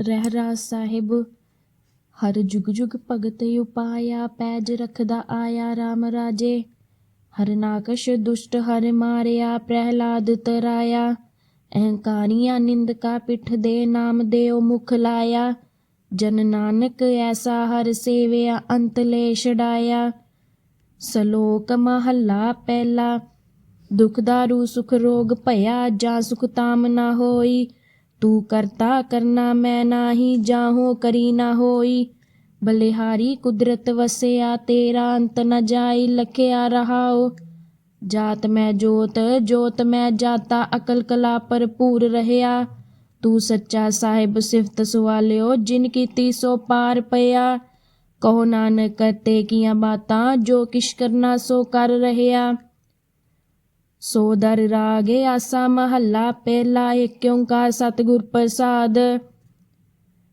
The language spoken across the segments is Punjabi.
ਰਹਿਰਾ ਸਾਹਿਬ, ਹਰ ਜੁਗ ਜੁਗ ਭਗਤ ਉਪਾਇਆ, ਪੈਜ ਰਖਦਾ ਆਇਆ RAM ਰਾਜੇ। ਹਰ ਨਾਕਸ਼ ਦੁਸ਼ਟ ਹਰ ਮਾਰਿਆ, ਪ੍ਰਹਿਲਾਦ ਤਰਾਇਆ। ਅਹੰਕਾਰੀਆਂ ਨਿੰਦਕਾ ਪਿੱਠ ਦੇ ਨਾਮ ਦੇਉ ਮੁਖ ਲਾਇਆ। ਜਨ ਨਾਨਕ ਐਸਾ ਹਰ ਸੇਵਿਆ, ਅੰਤ ਲੈ ਛਡਾਇਆ ਸਲੋਕ ਮਹੱਲਾ ਪਹਿਲਾ, ਦੁਖ ਦਾਰੂ ਸੁਖ ਰੋਗ ਭਇਆ, ਜਾਂ ਸੁਖ ਤਾਮ ਨਾ ਹੋਈ। ਤੂੰ ਕਰਤਾ ਕਰਨਾ ਮੈਂ ਨਾਹੀ ਜਾਹੋ ਕਰੀ ਨਾ ਹੋਈ ਬਲਿਹਾਰੀ ਕੁਦਰਤ ਵਸਿਆ ਤੇਰਾ ਅੰਤ ਨ ਜਾਈ ਲਖਿਆ ਰਹਾਓ ਜਾਤ ਮੈਂ ਜੋਤ ਜੋਤ ਮੈਂ ਜਾਤਾ ਅਕਲ ਕਲਾ ਭਰਪੂਰ ਰਹਿਆ ਤੂੰ ਸੱਚਾ ਸਾਹਿਬ ਸਿਫਤ ਸਵਾਲਿਓ ਜਿਨ ਕੀਤੀ ਸੋ ਪਾਰ ਪਿਆ ਕਹੋ ਨਾਨਕ ਕਰਤੇ ਕੀਆਂ ਬਾਤਾਂ ਜੋ ਕਿਛ ਕਰਨਾ ਸੋ ਕਰ ਰਹਿਆ ਸੋ ਦਰ ਰਾਗੇ ਆਸਾ ਮਹੱਲਾ, ਪਹਿਲਾ ਏਕ ਓੰਕਾਰ ਸਤਿਗੁਰ ਪ੍ਰਸਾਦ।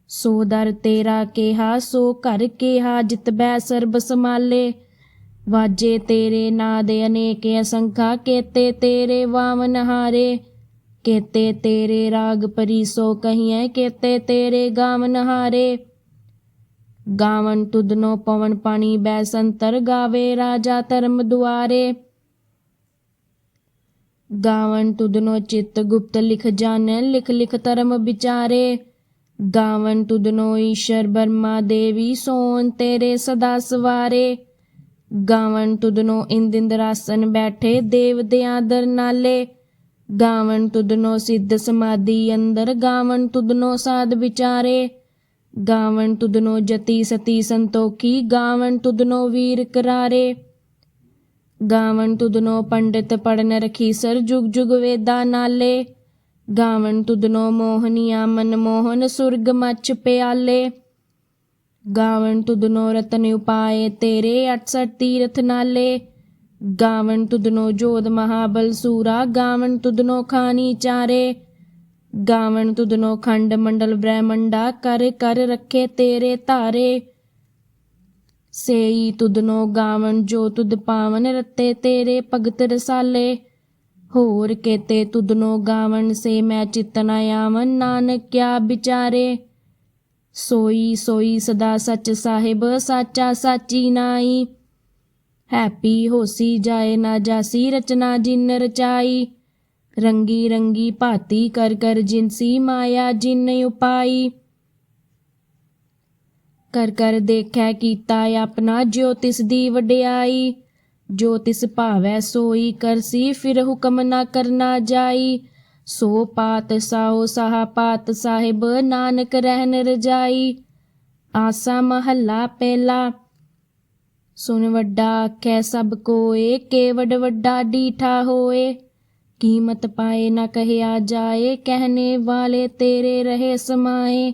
ਸੋ ਦਰ ਤੇਰਾ ਕਿਹਾ, ਸੋ ਘਰ ਕਿਹਾ, ਜਿਤ ਬੈ ਸਰਬ ਸਮਾਲੇ ਵਾਜੇ ਤੇਰੇ ਨਾਂ ਦੇ ਅਨੇਕ ਅਸੰਖਾ, ਕੇਤੇ ਤੇਰੇ ਵਾਮਨ ਹਾਰੇ। ਕੇਤੇ ਤੇਰੇ ਰਾਗ ਪਰੀ ਸੋ ਕਹੀਐ, ਕੇਤੇ ਤੇਰੇ ਗਾਵਨ ਹਾਰੇ। ਗਾਵਨ ਤੁਧਨੋ ਪਵਨ ਪਾਣੀ ਬੈ ਸੰਤਰ, ਗਾਵੇ ਰਾਜਾ ਧਰਮ ਦੁਆਰੇ। ਗਾਵਨ ਤੁਧਨੋ ਚਿਤ ਗੁਪਤ ਲਿਖ ਜਾਣੈ, ਲਿਖ ਲਿਖ ਧਰਮ ਵਿਚਾਰੇ। ਗਾਵਨ ਤੁਧਨੋ ਈਸ਼ਰ ਬਰਮਾ ਦੇਵੀ, ਸੋਨ ਤੇਰੇ ਸਦਾ ਸਵਾਰੇ। ਗਾਵਨ ਤੁਧਨੋ ਇੰਦਿੰਦਰਾਸਨ ਬੈਠੇ, ਦੇਵ ਦੇ ਆਦਰ ਨਾਲੇ। ਗਾਵਨ ਤੁਧਨੋ ਸਿੱਧ ਸਮਾਧੀ ਅੰਦਰ ਗਾਵਨ ਤੁਧਨੋ ਸਾਧ ਵਿਚਾਰੇ। ਗਾਵਨ ਤੁਧਨੋ ਜਤੀ ਸਤੀ ਸੰਤੋਖੀ ਗਾਵਨ ਤੁਧਨੋ ਵੀਰ ਕਰਾਰੇ। ਗਾਵਣ ਤੁਧਨੋ ਪੰਡਿਤ ਪੜਨ ਰਖੀਸਰ ਜੁਗ ਜੁਗ ਵੇਦਾ ਨਾਲੇ। ਗਾਵਣ ਤੁਧਨੋ ਮੋਹਨੀਆ ਮਨ ਮੋਹਨ ਸੁਰਗ ਮੱਚ ਪਿਆਲੇ। ਗਾਵਨ ਤੁਧਨੋ ਰਤਨ ਉਪਾਏ ਤੇਰੇ 68 ਤੀਰਥ ਨਾਲੇ। ਗਾਵਣ ਤੁਧਨੋ ਜੋਧ ਮਹਾਬਲ ਸੂਰਾ, ਗਾਵਣ ਤੁਧਨੋ ਖਾਨੀ ਚਾਰੇ। ਗਾਵਣ ਤੁਧਨੋ ਖੰਡ ਮੰਡਲ ਬ੍ਰਹਮੰਡਾ, ਕਰ ਕਰ ਰੱਖੇ ਤੇਰੇ ਧਾਰੇ। ਸੇਈ ਤੁਧਨੋ ਗਾਵਨ ਜੋ ਤੁਦ ਪਾਵਨ ਰਤੇ ਤੇਰੇ ਭਗਤ ਰਸਾਲੇ। ਹੋਰ ਕੇਤੇ ਤੁਦਨੋ ਗਾਵਨ ਸੇ ਮੈਂ ਚਿਤਨ ਆਵਨ ਨਾਨਕ ਕਿਆ ਵਿਚਾਰੇ। ਸੋਈ ਸੋਈ ਸਦਾ ਸੱਚ ਸਾਹਿਬ ਸਾਚਾ ਸਾਚੀ ਨਾਈ। ਹੈਪੀ ਹੋਸੀ ਜਾਏ ਨਾ ਜਾਸੀ ਰਚਨਾ ਜਿਨ ਰਚਾਈ। ਰੰਗੀ ਰੰਗੀ ਭਾਤੀ ਕਰ ਕਰ ਜਿਨਸੀ ਮਾਇਆ ਜਿਨ ਉਪਾਈ। ਕਰ ਕਰ ਦੇਖੈ ਕੀਤਾ ਆਪਣਾ ਜੋ ਤਿਸ ਦੀ ਵਡਿਆਈ। ਜੋ ਤਿਸ ਭਾਵੈ ਸੋਈ ਕਰਸੀ, ਫਿਰ ਹੁਕਮ ਨਾ ਕਰਨਾ ਜਾਈ। ਸੋ ਪਾਤ ਸਾਹੋ ਸਾਹ ਪਾਤ ਸਾਹਿਬ, ਨਾਨਕ ਰਹਿਨ ਰਜਾਈ। ਆਸਾ ਮਹੱਲਾ ਪਹਿਲਾ। ਸੁਨ ਵੱਡਾ ਆਖੈ ਸਭ ਕੋਏ ਕੇਵਡ ਵੱਡਾ ਡੀਠਾ ਹੋਏ। ਕੀਮਤ ਪਾਏ ਨਾ ਕਹਿਆ ਜਾਏ ਕਹਿਨੇ ਵਾਲੇ ਤੇਰੇ ਰਹੇ ਸਮਾਏ।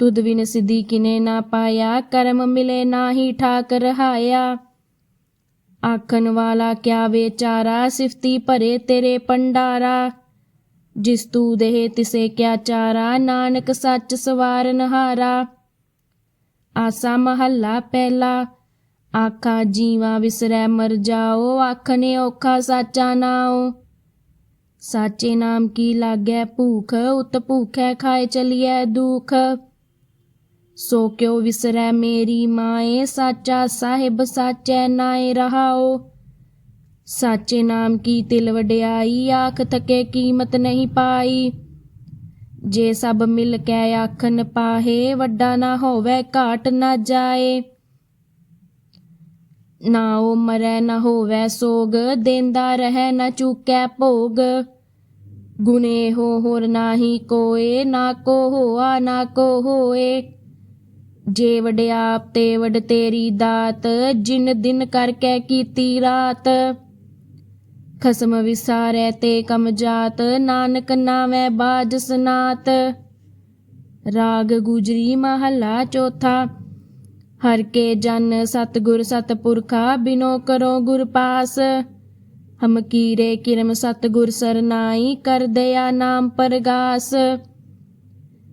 ਤੁਧ ਵਿਨ ਸਿਧੀ ਕਿਨੇ ਨਾ ਪਾਇਆ, ਕਰਮ ਮਿਲੇ ਨਾਹੀ ਠਾਕ ਰਹਾਇਆ ਆਖਣ ਵਾਲਾ ਕਿਆ ਵਿਚਾਰਾ, ਸਿਫਤੀ ਭਰੇ ਤੇਰੇ ਪੰਡਾਰਾ ਜਿਸ ਤੂ ਦੇਹ ਤਿਸੇ ਕਿਆ ਚਾਰਾ, ਨਾਨਕ ਸੱਚ ਸਵਾਰਨ ਹਾਰਾ ਆਸਾ ਮਹੱਲਾ ਪਹਿਲਾ, ਆਖਾ ਜੀਵਾ ਵਿਸਰੈ ਮਰ ਜਾਓ ਆਖਨੇ ਔਖਾ ਸਾਚਾ ਨਾਓ ਸਾਚੇ ਨਾਮ ਕੀ ਲਾਗੈ ਭੂਖ, ਉਤ ਭੂਖੈ ਖਾਏ ਚਲੀਐ ਦੁਖ। ਸੋ ਕਿਉ ਵਿਸਰੈ ਮੇਰੀ ਮਾਏ, ਸਾਚਾ ਸਾਹਿਬ ਸਾਚੈ ਨਾਏ ਰਹਾਓ ਸਾਚੇ ਨਾਮ ਕੀ ਤਿਲ ਵਡਿਆਈ, ਆਖ ਥਕੇ ਕੀਮਤ ਨਹੀਂ ਪਾਈ। ਜੇ ਸਭ ਮਿਲ ਕੇ ਆਖਨ ਪਾਹੇ, ਵੱਡਾ ਨਾ ਹੋਵੇ, ਘਾਟ ਨਾ ਜਾਏ। ਨਾ ਉਹ ਮਰੈ ਨਾ ਹੋਵੇ ਸੋਗ, ਦੇਂਦਾ ਰਹਿ ਨਾ ਚੁਕੈ ਭੋਗ। ਗੁਨੇ ਹੋ ਹੋਰ ਨਾਹੀ ਕੋਏ, ਨਾ ਕੋ ਹੋਆ ਨਾ ਕੋ ਹੋਏ। ਜੇ ਵਡਿਆਪ ਤੇ ਵਡ ਤੇਰੀ ਦਾਤ, ਜਿਨ ਦਿਨ ਕਰਕੇ ਕੀਤੀ ਰਾਤ। ਖਸਮ ਵਿਸਾਰੈ ਤੇ ਕਮ ਜਾਤ, ਨਾਨਕ ਨਾਵੇਂ ਬਾਜ ਸਨਾਤ। ਰਾਗ ਗੁਜਰੀ ਮਹੱਲਾ ਚੌਥਾ, ਹਰ ਕੇ ਜਨ ਸਤਗੁਰ ਸਤਪੁਰਖਾ, ਬਿਨੋ ਕਰੋ ਗੁਰ ਪਾਸ। ਹਮ ਕੀਰੇ ਕਿਰਮ ਸਤਗੁਰ ਸਰਨਾਈ, ਕਰ ਦਇਆ ਨਾਮ ਪਰਗਾਸ।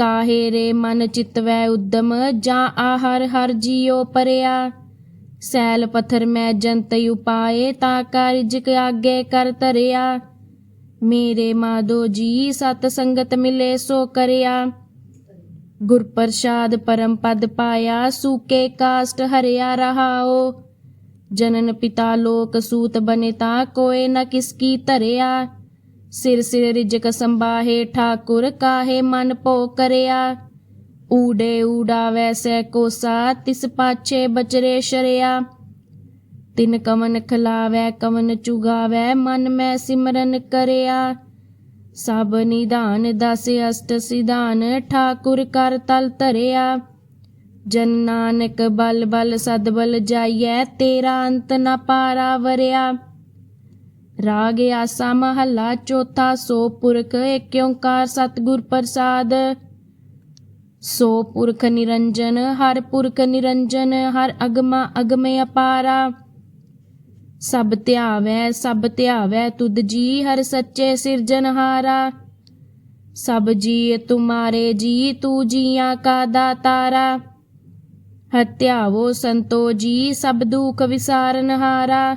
ਕਾਹੇ ਰੇ ਮਨ ਚਿਤਵੈ ਉਦਮ ਜਾਂ ਆਹਰ ਹਰ ਜੀਉ ਪਰਿਆ ਸੈਲ ਪਥਰ ਮੈਂ ਜੰਤ ਉਪਾਏ ਤਾ ਕਾਰਜ ਆਗੇ ਕਰ ਧਰਿਆ ਮੇਰੇ ਮਾਧੋ ਜੀ ਸਤ ਸੰਗਤ ਮਿਲੇ ਸੋ ਕਰਿਆ ਗੁਰ ਪ੍ਰਸਾਦ ਪਰਮ ਪਦ ਪਾਇਆ ਸੂਕੇ ਕਾਸਟ ਹਰਿਆ ਰਹਾਓ ਜਨਨ ਪਿਤਾ ਲੋਕ ਸੂਤ ਬਨੇ ਤਾ ਕੋਏ ਨ ਕਿਸ ਕੀ ਧਰਿਆ ਸਿਰ ਸਿਰ ਰਿਜਕ ਸੰਬਾਹੇ ਠਾਕੁਰ ਕਾਹੇ ਮਨ ਭੋ ਕਰਿਆ। ਊੜੇ ਊੜਾ ਵੈਸੈ ਕੋਸਾ ਤਿਸ ਪਾਛੇ ਬਚਰੇ ਸ਼ਰਿਆ। ਤਿਨ ਕਵਨ ਖਲਾਵੈ, ਕਵਨ ਚੁਗਾਵੈ, ਮਨ ਮੈਂ ਸਿਮਰਨ ਕਰਿਆ। ਸਭ ਨਿਧਾਨ ਦਸ ਅਸ਼ਟ ਸਿਧਾਨ, ਠਾਕੁਰ ਕਰ ਤਲ ਧਰਿਆ। ਜਨ ਨਾਨਕ ਬਲ ਬਲ ਸਦ ਬਲ ਜਾਈਐ, ਤੇਰਾ ਅੰਤ ਨਾ ਪਾਰਾ ਵਰਿਆ। ਰਾਗ ਆਸਾ ਮਹੱਲਾ ਚੌਥਾ ਸੋ ਪੁਰਖ ਏਕ ਓੰਕਾਰ ਸਤਿਗੁਰ ਪ੍ਰਸਾਦ ਸੋ ਪੁਰਖ ਨਿਰੰਜਨ ਹਰ ਪੁਰਖ ਨਿਰੰਜਨ ਹਰ ਅਗਮਾ ਅਗਮੇ ਅਪਾਰਾ ਸਭ ਧਿਆਵੈ ਸਭ ਧਿਆਵੈ ਤੁਧ ਜੀ ਹਰ ਸੱਚੇ ਸਿਰਜਨਹਾਰਾ ਸਭ ਜੀ ਤੁਮਾਰੇ ਜੀ ਤੂ ਜੀਆਂ ਕਾ ਦਾਤਾਰਾ ਹਤਿਆਵੋ ਸੰਤੋ ਜੀ ਸਭ ਦੁਖ ਵਿਸਾਰਨਹਾਰਾ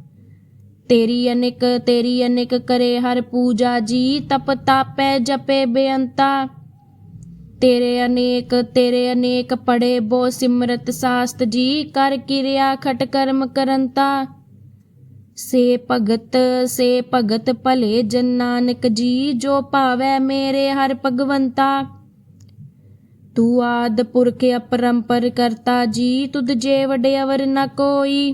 ਤੇਰੀ ਅਨਿਕ ਤੇਰੀ ਅਨਿਕ ਕਰੇ, ਹਰ ਪੂਜਾ ਜੀ ਤਪ ਤਾਪੈ ਜਪੇ ਬੇਅੰਤਾ। ਤੇਰੇ ਅਨੇਕ ਤੇਰੇ ਅਨੇਕ ਪੜੇ ਬੋ ਸਿਮਰਤ ਸਾਸਤ ਜੀ, ਕਰ ਕਿਰਿਆ ਖਟ ਕਰਮ ਕਰੰਤਾ। ਸੇ ਭਗਤ ਸੇ ਭਗਤ ਭਲੇ ਜਨ ਨਾਨਕ ਜੀ, ਜੋ ਭਾਵੈ ਮੇਰੇ ਹਰ ਭਗਵੰਤਾ। ਤੂੰ ਆਦ ਪੁਰਖ ਅਪਰੰਪਰ ਕਰਤਾ ਜੀ, ਤੁਧ ਜੇ ਵਡੇ ਨ ਕੋਈ।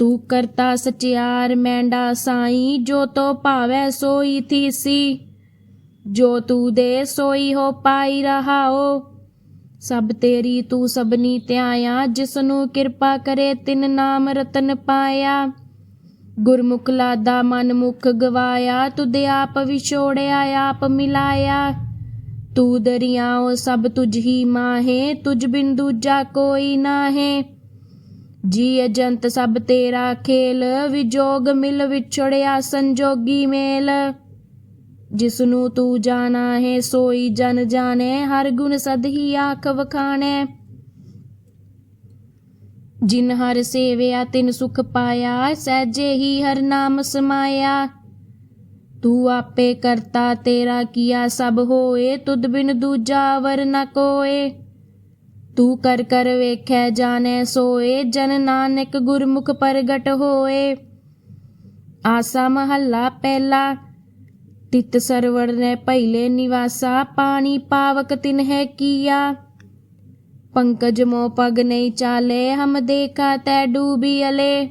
ਤੂੰ ਕਰਤਾ ਸਚਿਆਰ, ਮੈਂਡਾ ਸਾਈ, ਜੋ ਤੋ ਭਾਵੈ ਸੋਈ ਥੀਸੀ। ਜੋ ਤੂੰ ਦੇ ਸੋਈ ਹੋ ਪਾਈ ਰਹਾਓ, ਸਭ ਤੇਰੀ ਤੂੰ ਸਭਨੀ ਧਿਆਇਆ ਜਿਸ ਨੂੰ ਕਿਰਪਾ ਕਰੇ ਤਿਨ ਨਾਮ ਰਤਨ ਪਾਇਆ। ਗੁਰਮੁਖ ਲਾਦਾ ਮਨ ਮੁਖ ਗਵਾਇਆ, ਤੁਧ ਆਪ ਵਿਛੋੜਿਆ, ਆਪ ਮਿਲਾਇਆ। ਤੂੰ ਦਰਿਆਓ ਸਭ ਤੁਝ ਹੀ ਮਾਹੇ, ਤੁਝ ਬਿਨ ਦੂਜਾ ਕੋਈ ਨਾਹੇ। ਜੀ ਅਜੰਤ ਸਭ ਤੇਰਾ ਖੇਲ, ਵਿਜੋਗ ਮਿਲ ਵਿਛੜਿਆ ਸੰਜੋਗੀ ਮੇਲ। ਜਿਸ ਨੂੰ ਤੂੰ ਜਾਣਾ ਹੈ, ਸੋਈ ਜਨ ਜਾਣੇ, ਹਰ ਗੁਣ ਸਦ ਹੀ ਆਖ ਵਖਾਣੇ। ਜਿਨ ਹਰ ਸੇਵਿਆ, ਤਿਨ ਸੁਖ ਪਾਇਆ, ਸਹਿਜੇ ਹੀ ਹਰ ਨਾਮ ਸਮਾਇਆ। ਤੂੰ ਆਪੇ ਕਰਤਾ ਤੇਰਾ ਕੀਆ ਸਭ ਹੋਏ, ਤੁਧ ਬਿਨ ਦੂਜਾ ਵਰ ਨ ਕੋਏ। ਤੂੰ ਕਰ ਕਰ ਵੇਖੈ ਜਾਣੈ ਸੋਏ, ਜਨ ਨਾਨਕ ਗੁਰਮੁਖ ਪ੍ਰਗਟ ਹੋਏ। ਆਸਾ ਮਹੱਲਾ ਪਹਿਲਾ, ਤਿਤ ਸਰਵਰ ਨੇ ਪਹਿਲੇ ਨਿਵਾਸਾ, ਪਾਣੀ ਪਾਵਕ ਤਿਨ ਹੈ ਕੀਆ। ਪੰਕਜ ਮੋ ਪਗ ਨਹੀਂ ਚਾਲੇ, ਹਮ ਦੇਖਾ ਤੈ ਡੂਬੀ ਅਲੇ।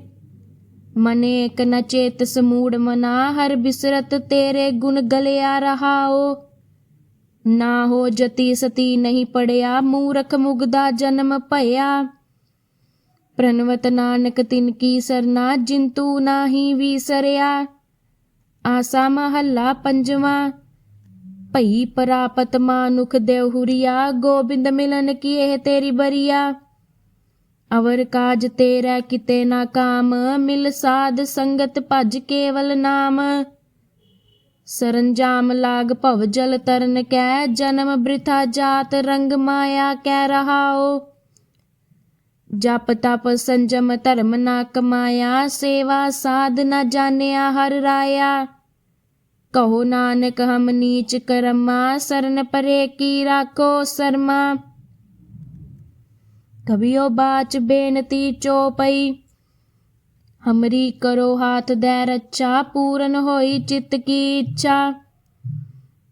ਮਨੇ ਇੱਕ ਨਚੇਤ ਸਮੂੜ ਮਨਾ, ਹਰ ਬਿਸਰਤ ਤੇਰੇ ਗੁਣ ਗਲਿਆ ਰਹਾਓ। ਨਾ ਹੋ ਜਤੀ ਸਤੀ ਨਹੀਂ ਪੜਿਆ, ਮੂਰਖ ਮੁਗਦਾ ਜਨਮ ਭਇਆ। ਪ੍ਰਨਵਤ ਨਾਨਕ ਤਿਨ ਕੀ ਸਰਨਾ, ਜਿੰਤੂ ਨਾਹੀ ਵੀਸਰਿਆ। ਆਸਾ ਮਹੱਲਾ ਪੰਜਵਾਂ, ਭਈ ਪ੍ਰਾਪਤ ਮਾਨੁਖ ਦੇਵਹੁਰੀਆ ਗੋਬਿੰਦ ਮਿਲਨ ਕੀ ਇਹ ਤੇਰੀ ਬਰੀਆ। ਅਵਰ ਕਾਜ ਤੇਰਾ ਕਿਤੇ ਨਾ ਕਾਮ, ਮਿਲ ਸਾਧ ਸੰਗਤ ਭਜ ਕੇਵਲ ਨਾਮ। ਸਰੰਜਾਮ ਲਾਗ ਭਵ ਜਲ ਤਰਨ ਕੈ, ਜਨਮ ਬ੍ਰਿਥਾ ਜਾਤ ਰੰਗ ਮਾਇਆ ਕਹਿ ਰਹਾਓ ਜਪ ਤਪ ਸੰਜਮ ਧਰਮ ਨਾ ਕਮਾਇਆ, ਸੇਵਾ ਸਾਧ ਨਾ ਜਾਣਿਆ ਹਰ ਰਾਇਆ। ਕਹੋ ਨਾਨਕ ਹਮ ਨੀਚ ਕਰਮਾ, ਸਰਨ ਪਰੇ ਕੀ ਰਾਖੋ ਸਰਮਾ। ਕਬਿਓ ਬਾਚ ਬੇਨਤੀ ਚੋਪਈ ਹਮਰੀ ਕਰੋ ਹਾਥ ਦੇ ਰੱਛਾ ਪੂਰਨ ਹੋਈ ਚਿਤ ਕੀ ਇੱਛਾ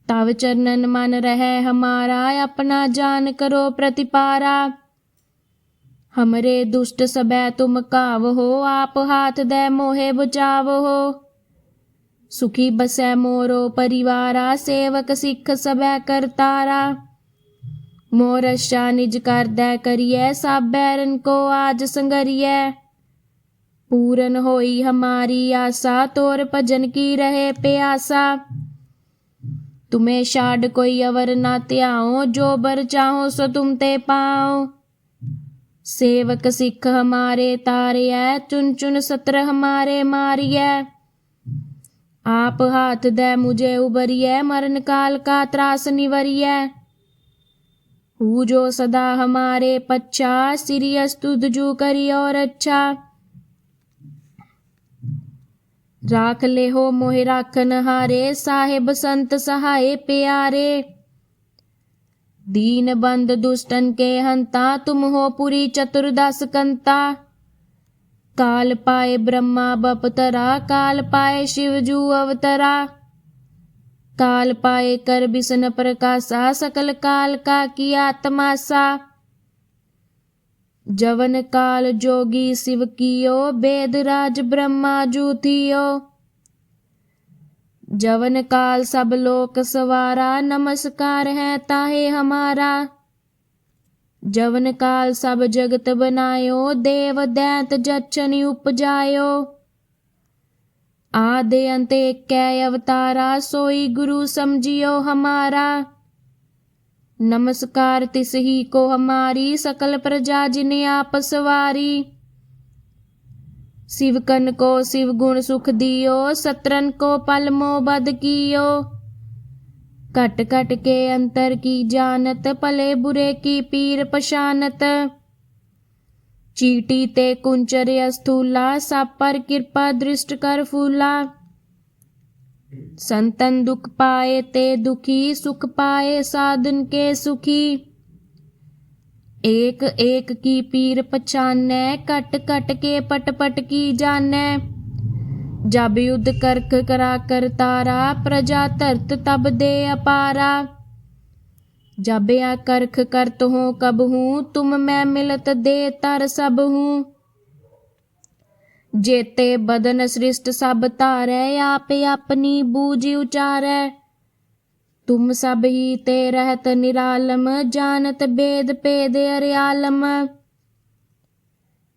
ਤਵ ਚਰਨਨ ਮਨ ਰਹਿ ਹਮਾਰਾ ਆਪਣਾ ਜਾਨ ਕਰੋ ਪ੍ਰਤਿਪਾਰਾ ਹਮਰੇ ਦੁਸ਼ਟ ਸਬੈ ਤੁਮ ਕਾਵ ਹੋ ਆਪ ਹਾਥ ਦੇ ਮੋਹਿ ਬਚਾਵ ਹੋ ਸੁਖੀ ਬਸੈ ਮੋਰੋ ਪਰਿਵਾਰਾ ਸੇਵਕ ਸਿੱਖ ਸਬੈ ਕਰਤਾਰਾ ਮੋਰ ਅਸ਼ਾ ਨਿਜ ਕਰਦੈ ਕਰੀਐ ਸਭ ਬੈਰਨ ਕੋ ਆਜ ਸੰਗਰੀਐ पूरन होई हमारी आशा तोर भजन की रहे प्यासा। तुम्हें शाड कोई अवर ना त्याओ, जो बर चाहो सो तुम ते पाओ। सेवक सिख हमारे तारे है चुन चुन सत्र हमारे मारिय आप हाथ दे मुझे उबरिय मरण काल का त्रास निवरिय हु जो सदा हमारे पच्चा सीरियस तुद जू करी और अच्छा। राख ले हो मोहि राखन हारे साहेब संत सहाय प्यारे। दीन बंद दुष्टन के हंता, तुम हो पुरी चतुर्दश कंता। काल पाए ब्रह्मा बपतरा काल पाए शिव जू अवतरा। काल पाए कर बिसन प्रकाशा, सकल काल का किया आत्मासा ਜਵਨ ਕਾਲ ਜੋਗੀ ਸਿਵ ਕੀਓ, ਬੇਦ ਰਾਜ ਬ੍ਰਹਮਾ ਜੂਤਿਓ ਜਵਨ ਕਾਲ ਸਭ ਲੋਕ ਸਵਾਰਾ, ਨਮਸਕਾਰ ਹੈ ਤਾਹੇ ਹਮਾਰਾ। ਜਵਨ ਕਾਲ ਸਭ ਜਗਤ ਬਨਾਇਓ, ਦੇਵ ਦੈਂਤ ਜਚਨ ਉਪਜਾਇਓ। ਆਦੇ ਅੰਤੇ ਕੈ ਅਵਤਾਰਾ, ਸੋਈ ਗੁਰੂ ਸਮਝਿਓ ਹਮਾਰਾ। नमस्कार तिस ही को हमारी सकल प्रजा जिन आप सवारी शिव कन को शिव गुण सुख दियो सत्रन को पल मोह बद कियो कट कट के अंतर की जानत भले बुरे की पीर पशानत चीटी ते कुंचर अस्थूला सब पर कृपा दृष्ट कर फूला संतन दुख पाए ते दुखी, सुख पाए साधन के सुखी। एक एक की पीर पछानै, कट कट के पट पट की जानै। जब युद्ध करख करा कर तारा, प्रजा तरत तब दे अपारा। जब या करख करत हो कब हूँ, तुम मैं मिलत दे तर सब हूँ। ਜੇਤੇ ਬਦਨ ਸ੍ਰਿਸ਼ਟ ਸਭ ਧਾਰੈ, ਆਪ ਆਪਣੀ ਬੂਝ ਉਚਾਰੈ। ਤੁਮ ਸਭ ਹੀ ਤੇ ਰਹਤ ਨਿਰਾਲਮ, ਜਾਣਤ ਬੇਦ ਭੇਦ ਅਰਿਆਲਮ।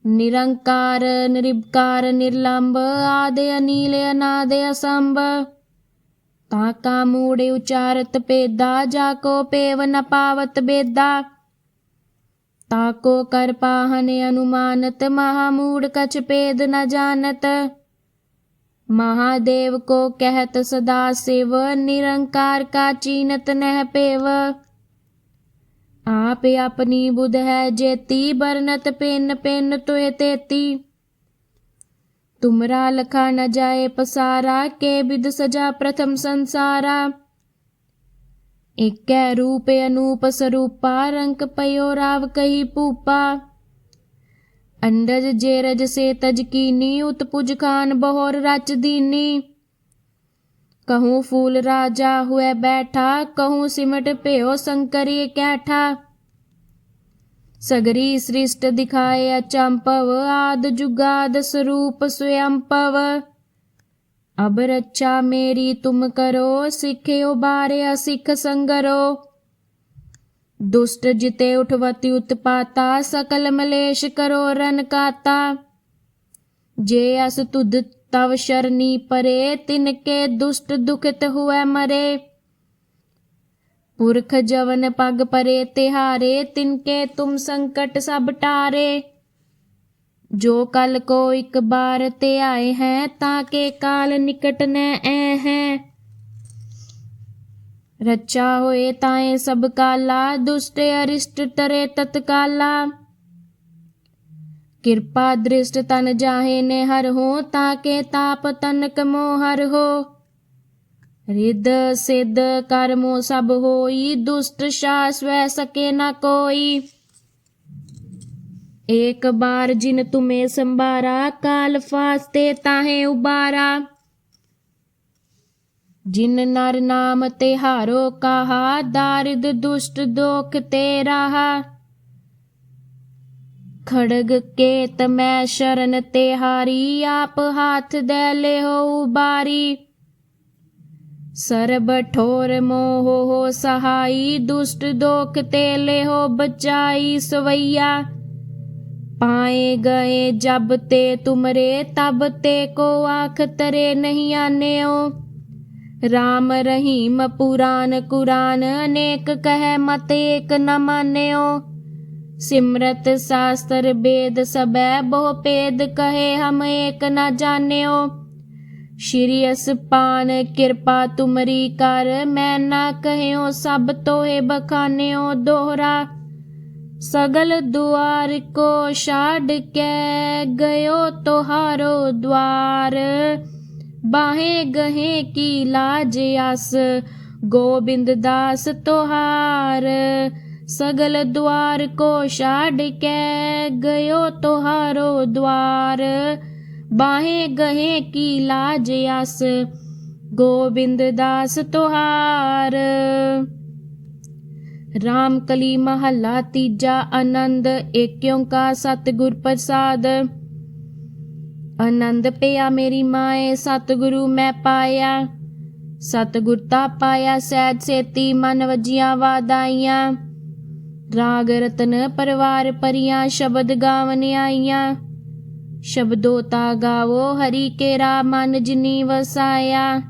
ਨਿਰੰਕਾਰ, ਨਿਰਭਕਾਰ ਨਿਰਲੰਬ ਆਦੇ ਅਨੀਲ, ਅਨਾਦ ਅਸੰਭ। ਤਾ ਕਾ ਮੂੜੇ ਉਚਾਰਤ ਪੇਦਾ ਜਾ ਕੋ ਪੇਵ ਨ ਬੇਦਾ। ਤਾਕੋ ਕਰ ਪਾਹਨ ਅਨੁਮਾਨਤ ਮਹਾਮੂੜ ਕਛ ਪੇਦ ਨ ਜਾਣਤ ਮਹਾਦੇਵ ਕੋ ਕਹਿਤ ਸਦਾ ਸਿਵ ਨਿਰੰਕਾਰ ਕਾ ਚੀਨਤ ਨਹਿ ਪੇਵ ਆਪ ਆਪਣੀ ਬੁਧ ਹੈ ਜੇਤੀ ਬਰਨਤ ਪਿੰਨ ਪਿੰਨ ਤੁਏ ਤੇਤੀ ਤੁਮਰਾ ਲਖਾ ਨ ਜਾਏ ਪਸਾਰਾ ਕੇ ਬਿਦ ਸਜਾ ਪ੍ਰਥਮ ਸੰਸਾਰਾ ਏਕੈ ਰੂਪ ਅਨੂਪ ਸਰੂਪਾ, ਰੰਕ ਪਯੋ ਰਾਵ ਕਹੀ ਭੂਪਾ। ਅੰਡਜ ਜੇਰਜ ਸੇ ਤਜ ਕੀਨੀ ਉਤਪੁਜ ਖਾਨ ਬਹੋਰ ਰਚ ਦੀਨੀ। ਕਹੂੰ ਫੂਲ ਰਾਜਾ ਹੋਇ ਬੈਠਾ, ਕਹੂ ਸਿਮਟ ਭਿਓ ਸੰਕਰੀ ਕੈਠਾ। ਸਗਰੀ ਸ੍ਰਿਸ਼ਟ ਦਿਖਾਏ ਅਚੰਪਵ, ਆਦ ਜੁਗਾਦ ਸਰੂਪ ਸੁਯੰਪਵ ਅਬ ਰੱਚਾ ਮੇਰੀ ਤੁਮ ਕਰੋ, ਸਿੱਖਿਓ ਬਾਰਿਆ ਸਿੱਖ ਸੰਗਰੋ। ਦੁਸ਼ਟ ਜਿਤੇ ਉਠਵਤੀ ਉਤਪਾਤਾ, ਸਕਲ ਮਲੇਸ਼ ਕਰੋ ਰਨ ਕਾਤਾ। ਜੇ ਅਸ ਤੁਧ ਤਵ ਸ਼ਰਨੀ ਪਰੇ, ਤਿਨ ਕੇ ਦੁਸ਼ਟ ਦੁਖਿਤ ਹੋਏ ਮਰੇ। ਪੁਰਖ ਜਵਨ ਪਗ ਪਰੇ ਤਿਹਾਰੇ, ਤਿਨ ਕੇ ਤੁਮ ਸੰਕਟ ਸਭ ਟਾਰੇ। जो कल को एक बार ते आए हैं, ताके काल निकट न ऐ हैं। रचा होए ताए सब काला, दुष्ट अरिष्ट तरे तत्काला। कृपा दृष्ट तन जाहे ने हर हो, ताके ताप तनक मोहर हो। रिद सिद्ध कर्मो सब होई, दुष्ट शास वह सके न कोई। एक बार जिन तुम्हें संबारा काल फास्ते ताहे उबारा जिन नर नाम ते हारो कहा दारिद दुष्ट दोख ते रहा खड़ग केत मैं शरण ते हारी आप हाथ दे ले हो उबारी सरब ठोर मोह हो सहाई दुष्ट दोख ते ले हो बचाई सवैया पाए गए जब ते तुमरे तब ते को आख तरे नहीं आने ओ राम रहीम पुराण कुरान अनेक कह मत एक न मान्यो सिमरत शास्त्र वेद सबै बहु पेद कहे हम एक न जान्यो श्री पान कृपा तुमरी कर मैं ना कहयो ਸਗਲ ਦੁਆਰ ਕੋ ਛਾੜ ਕੇ ਗਇਓ ਤੁਹਾਰੋ ਦਵਾਰ। ਬਾਹੇ ਗਹੇ ਕੀ ਲਾਜ ਆਸ, ਗੋਬਿੰਦ ਦਾਸ ਤੁਹਾਰ। ਸਗਲ ਦੁਆਰ ਕੋ ਛਾੜ ਕੇ ਗਇਓ ਤੁਹਾਰੋ ਦਵਾਰ। ਬਾਹੇ ਗਹੇ ਕੀ ਲਾਜ ਆਸ, ਗੋਬਿੰਦ ਦਾਸ ਤੁਹਾਰ। ਰਾਮਕਲੀ ਮਹੱਲਾ ਤੀਜਾ ਆਨੰਦ ਏਕ ਓੰਕਾਰ ਸਤਿਗੁਰ ਪ੍ਰਸਾਦ। ਆਨੰਦ ਪਿਆ ਮੇਰੀ ਮਾਏ, ਸਤਿਗੁਰੂ ਮੈਂ ਪਾਇਆ। ਸਤਿਗੁਰ ਤਾ ਪਾਇਆ ਸਹਿਜ ਸੇਤੀ, ਮਨ ਵਜੀਆਂ ਵਾਦਾਈਆਂ। ਰਾਗ ਰਤਨ ਪਰਵਾਰ ਪਰੀਆਂ, ਸ਼ਬਦ ਗਾਵਨ ਆਈਆਂ। ਸ਼ਬਦੋ ਤਾ ਗਾਵੋ, ਹਰੀ ਕੇ ਰਾ ਮਨ ਜਿਨੀ ਵਸਾਇਆ।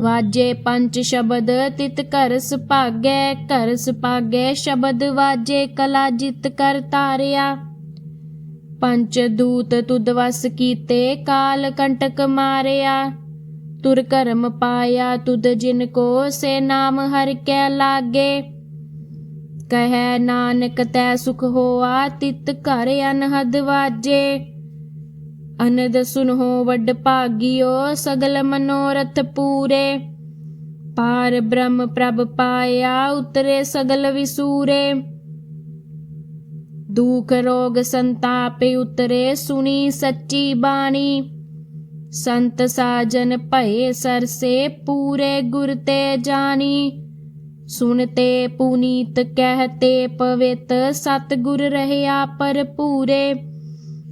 ਵਾਜੇ ਪੰਜ ਸ਼ਬਦ ਤਿਤ ਕਰ ਸੁਭਾਗੈ ਕਰ ਸੁਭਾਗੈ ਸ਼ਬਦ ਵਾਜੇ ਕਲਾ ਜਿਤ ਕਰ ਤਾਰਿਆ। ਪੰਜ ਦੂਤ ਤੁਧ ਵਸ ਕੀਤੇ, ਕਾਲ ਕੰਟਕ ਮਾਰਿਆ। ਤੁਰ ਕਰਮ ਪਾਇਆ ਤੁਧ ਜਿਨ ਕੋ, ਸੇ ਨਾਮ ਹਰ ਕੈ ਲਾਗੇ। ਕਹੈ ਨਾਨਕ ਤੈ ਸੁਖ ਹੋਆ, ਤਿਤ ਘਰ ਅਨਹਦ ਵਾਜੇ। ਅਨਦ ਸੁਨਹੁ ਵੱਡ ਭਾਗਿਓ, ਸਗਲ ਮਨੋਰਥ ਪੂਰੇ। ਪਾਰ ਬ੍ਰਹਮ ਪ੍ਰਭ ਪਾਇਆ, ਉਤਰੇ ਸਗਲ ਵਿਸੂਰੇ। ਦੁਖ ਰੋਗ ਸੰਤਾਪੇ ਉਤਰੇ, ਸੁਣੀ ਸੱਚੀ ਬਾਣੀ। ਸੰਤ ਸਾਜਨ ਭਏ ਸਰਸੇ, ਪੂਰੇ ਗੁਰ ਤੇ ਜਾਣੀ। ਸੁਨਤੇ ਪੁਨੀਤ ਕਹਤੇ ਪਵਿੱਤ ਸਤ ਗੁਰ ਰਹਿਆ ਪਰਪੂਰੇ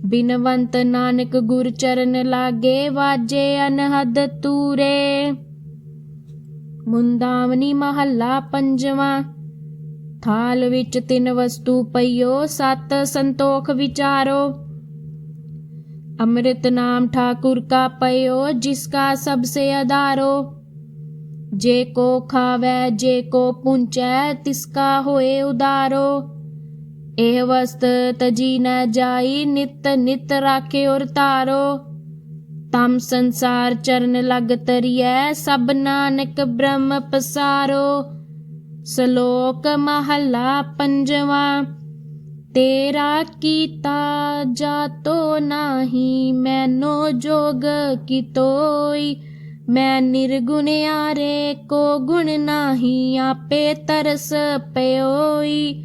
ਬਿਨਵੰਤ ਨਾਨਕ ਗੁਰ ਚਰਨ ਲਾਗੇ ਵਾਜੇ ਅਨਹਦ ਤੂਰੇ। ਮੁੰਦਾਵਨੀ ਮਹੱਲਾ ਪੰਜਵਾਂ, ਥਾਲ ਵਿੱਚ ਤਿੰਨ ਵਸਤੂ ਪਈਓ, ਸਤ ਸੰਤੋਖ ਵਿਚਾਰੋ। ਅੰਮ੍ਰਿਤ ਨਾਮ ਠਾਕੁਰ ਕਾ ਪਇਓ ਜਿਸਕਾ ਸਭ ਸੇ ਆਧਾਰੋ ਜੇ ਕੋ ਖਾਵੈ, ਜੇ ਕੋ ਪੁੰਚੈ ਤਿਸਕਾ ਹੋਏ ਉਦਾਰੋ। ਇਹ ਵਸਤ ਤਜੀ ਨ ਜਾਈ, ਨਿਤ ਨਿਤ ਰਾਖੇ ਔਰ ਤਾਰੋ ਤਮ ਸੰਸਾਰ ਚਰਨ ਲਗ ਤਰੀਐ, ਸਭ ਨਾਨਕ ਬ੍ਰਹਮ ਪਸਾਰੋ। ਸ਼ਲੋਕ ਮਹੱਲਾ ਪੰਜਵਾਂ, ਤੇਰਾ ਕੀਤਾ ਜਾਤੋ ਨਾਹੀ, ਮੈਨੋ ਜੋਗ ਕੀਤੋਈ। ਮੈਂ ਨਿਰਗੁਣਿਆਰੇ ਕੋ ਗੁਣ ਨਾਹੀ, ਆਪੇ ਤਰਸ ਪਇਓਈ